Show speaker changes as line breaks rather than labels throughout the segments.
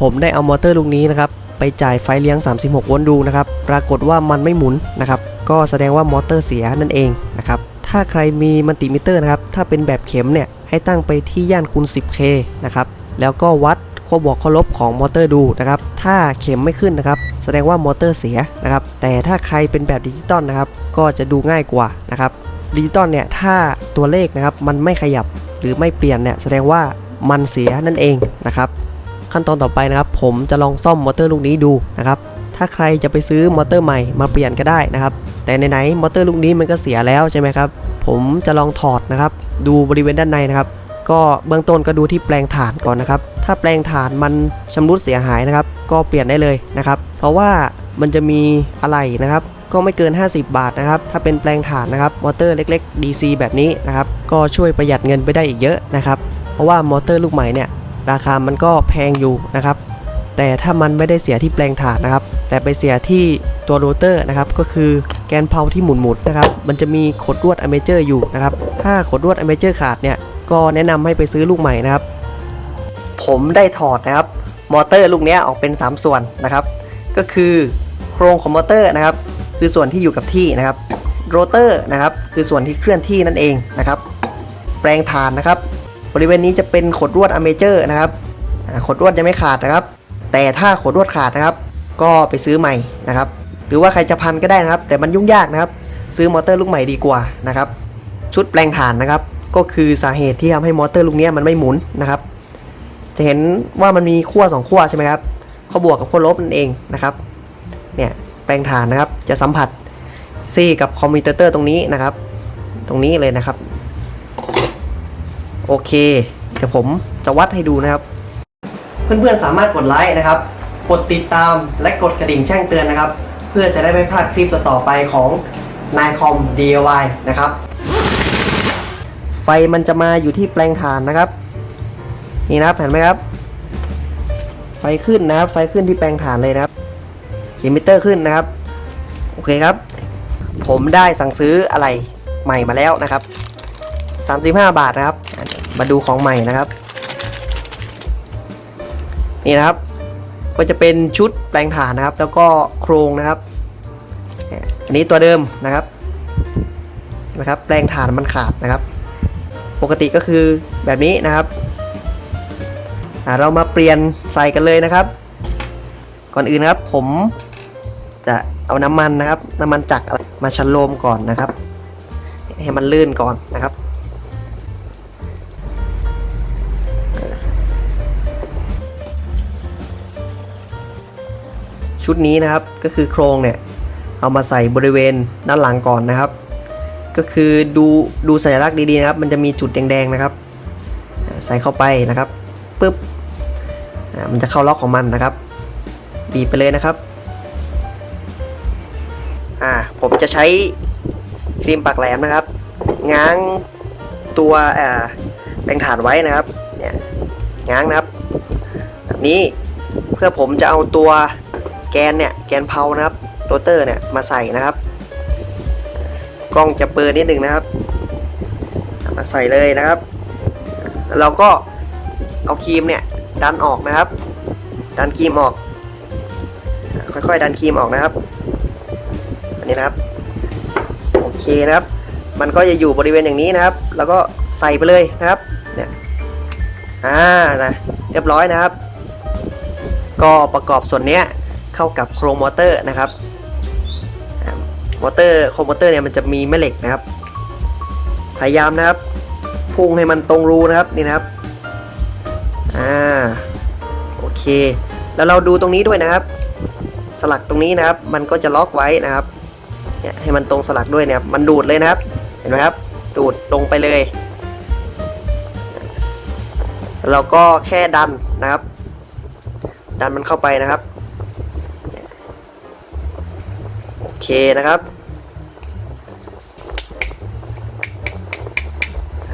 ผมได้เอามอเตอร์ลูกนี้นะครับไปจ่ายไฟเลี้ยง 36 โวลต์ดูนะครับ ปรากฏว่ามันไม่หมุนนะครับ ก็แสดงว่ามอเตอร์เสียนั่นเองนะครับ ถ้าใครมีมัลติมิเตอร์นะครับ ถ้าเป็นแบบเข็มเนี่ย ให้ตั้งไปที่ย่านคูณ 10K นะครับ แล้วก็วัดขั้วบวกขั้วลบของมอเตอร์ดูนะครับ ถ้าเข็มไม่ขึ้นนะครับ แสดงว่ามอเตอร์เสียนะครับ แต่ถ้าใครเป็นแบบดิจิตอลนะครับ ก็จะดูง่ายกว่านะครับ ดิจิตอลเนี่ย ถ้าตัวเลขนะครับ มันไม่ขยับหรือไม่เปลี่ยนเนี่ย แสดงว่ามันเสียนั่นเองนะครับ ขั้นตอนต่อไปนะครับผมจะลองซ่อมมอเตอร์ลูกนี้ดูนะครับถ้าใครจะไปซื้อมอเตอร์ใหม่มาเปลี่ยนก็ได้นะครับ แต่ไหนๆมอเตอร์ลูกนี้มันก็เสียแล้วใช่ไหมครับผมจะลองถอดนะครับ ดูบริเวณด้านในนะครับ ก็เบื้องต้นก็ดูที่แปลงถ่านก่อนนะครับ ถ้าแปลงถ่านมันชำรุดเสียหายนะครับ ก็เปลี่ยนได้เลยนะครับ เพราะว่ามันจะมีอะไหล่นะครับ ก็ไม่เกิน 50 บาทนะครับ ถ้าเป็นแปลงถ่านนะครับมอเตอร์เล็ก ๆ DC แบบนี้นะครับ ก็ช่วยประหยัดเงินไปได้อีกเยอะนะครับ เพราะว่ามอเตอร์ลูกใหม่เนี่ย ราคามันก็แพงอยู่นะครับ แต่ถ้ามันไม่ได้เสียที่แปลงถ่านนะครับ แต่ไปเสียที่ตัวโรเตอร์นะครับ ก็คือแกนเพลาที่หมุนๆนะครับ มันจะมีขดลวดอเมเจอร์อยู่นะครับ ถ้าขดลวดอเมเจอร์ขาดเนี่ย ก็แนะนำให้ไปซื้อลูกใหม่นะครับ ผมได้ถอดนะครับ มอเตอร์ลูกเนี้ยออกเป็น 3 ส่วนนะครับ ก็คือโครงของมอเตอร์นะครับ คือส่วนที่อยู่กับที่นะครับ โรเตอร์นะครับ คือส่วนที่เคลื่อนที่นั่นเองนะครับ แปลงถานนะครับ ริเวณนี้จะเป็นขดลวดอเมเจอร์นะครับขดลวดยังไม่ขาดนะครับ แต่ถ้าขดลวดขาดนะครับ ก็ไปซื้อใหม่นะครับ หรือว่าใครจะพันก็ได้นะครับ แต่มันยุ่งยากนะครับ ซื้อมอเตอร์ลูกใหม่ดีกว่านะครับ ชุดแปลงถ่านนะครับ ก็คือสาเหตุที่ทำให้มอเตอร์ลูกนี้มันไม่หมุนนะครับ จะเห็นว่ามันมีขั้วสองขั้วใช่ไหมครับขั้วบวกกับขั้วลบนั่นเองนะครับ เนี่ยแปลงถ่านนะครับจะสัมผัสซีกับคอมมิวเตอร์ตรงนี้นะครับ ตรงนี้เลยนะครับ โอเคเดี๋ยวผมจะวัดให้ดูนะครับ เพื่อนๆสามารถกดไลค์นะครับ กดติดตามและกดกระดิ่งแจ้งเตือนนะครับ เพื่อจะได้ไม่พลาดคลิปต่อๆไปของนายคอม DIY นะครับ ไฟมันจะมาอยู่ที่แปลงถ่านนะครับ นี่นะครับเห็นไหมครับ ไฟขึ้นนะครับ ไฟขึ้นที่แปลงถ่านเลยนะครับเขียมิเตอร์ขึ้นนะครับ โอเคครับ ผมได้สั่งซื้ออะไรใหม่มาแล้วนะครับ 35 บาทนะครับ มาดูของใหม่นะครับ นี่นะครับ ก็จะเป็นชุดแปลงถ่านนะครับ แล้วก็โครงนะครับ อันนี้ตัวเดิมนะครับนะครับ แปลงถ่านมันขาดนะครับ ปกติก็คือแบบนี้นะครับอ่าเรามาเปลี่ยนใส่กันเลยนะครับ ก่อนอื่นนะครับผมจะเอาน้ำมันนะครับ น้ำมันจักรมาชันโลมก่อนนะครับ ให้มันลื่นก่อนนะครับ ชุดนี้นะครับก็คือโครงเนี่ยเอามาใส่บริเวณด้านหลังก่อนนะครับ ก็คือดูดูสัญลักษณ์ดีๆนะครับ มันจะมีจุดแดงๆนะครับ ใส่เข้าไปนะครับปึ๊บมันจะเข้าล็อกของมันนะครับบีบไปเลยนะครับอ่าผมจะใช้ครีมปากแหลมนะครับ ง้างตัวอ่าแปลงถ่านไว้นะครับเนี่ยง้างนะครับ แบบนี้เพื่อผมจะเอาตัว แกนเนี่ยแกนเพานะครับโรเตอร์เนี่ยมาใส่นะครับ กล้องจะเปิดนิดนึงนะครับ มาใส่เลยนะครับเราก็เอาครีมเนี่ยดันออกนะครับ ดันครีมออก ค่อยๆดันครีมออกนะครับอันนี้นะครับโอเคนะครับ มันก็จะอยู่บริเวณอย่างนี้นะครับ แล้วก็ใส่ไปเลยนะครับเนี่ยอ่านะเรียบร้อยนะครับ ก็ประกอบส่วนเนี้ย เข้ากับโครงมอเตอร์นะครับมอเตอร์โครงมอเตอร์เนี่ยมันจะมีแม่เหล็กนะครับ พยายามนะครับ พุ่งให้มันตรงรูนะครับนี่นะครับอ่าโอเค แล้วเราดูตรงนี้ด้วยนะครับ สลักตรงนี้นะครับ มันก็จะล็อกไว้นะครับเนี่ยให้มันตรงสลักด้วยเนี่ยมันดูดเลยนะครับ เห็นไหมครับ ดูดลงไปเลยเราก็แค่ดันนะครับ ดันมันเข้าไปนะครับ เคนะครับ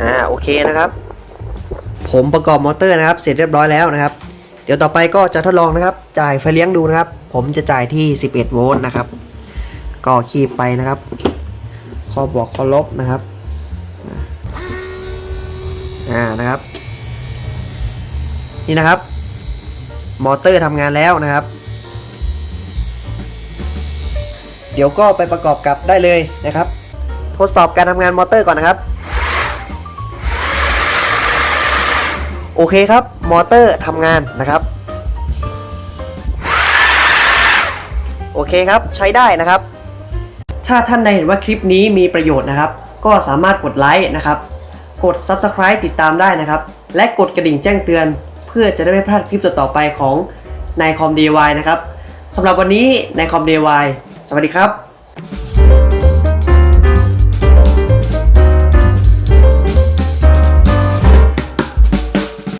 อ่าโอเคนะครับ ผมประกอบมอเตอร์นะครับ เสร็จเรียบร้อยแล้วนะครับ เดี๋ยวต่อไปก็จะทดลองนะครับ จ่ายไฟเลี้ยงดูนะครับ ผมจะจ่ายที่ 11 โวลต์นะครับ ก็คีบไปนะครับ ข้อบวกข้อลบนะครับอ่านะครับ นี่นะครับ มอเตอร์ทำงานแล้วนะครับ เดี๋ยวก็ไปประกอบกับได้เลยนะครับ ทดสอบการทำงานมอเตอร์ก่อนนะครับ โอเคครับมอเตอร์ทำงานนะครับ โอเคครับใช้ได้นะครับ ถ้าท่านใดเห็นว่าคลิปนี้มีประโยชน์นะครับ ก็สามารถกดไลค์นะครับ กด Subscribe ติดตามได้นะครับ และกดกระดิ่งแจ้งเตือน เพื่อจะได้ไม่พลาดคลิปต่อๆไปของนายคอม DIY นะครับสำหรับวันนี้นายคอม DIY สวัสดีครับ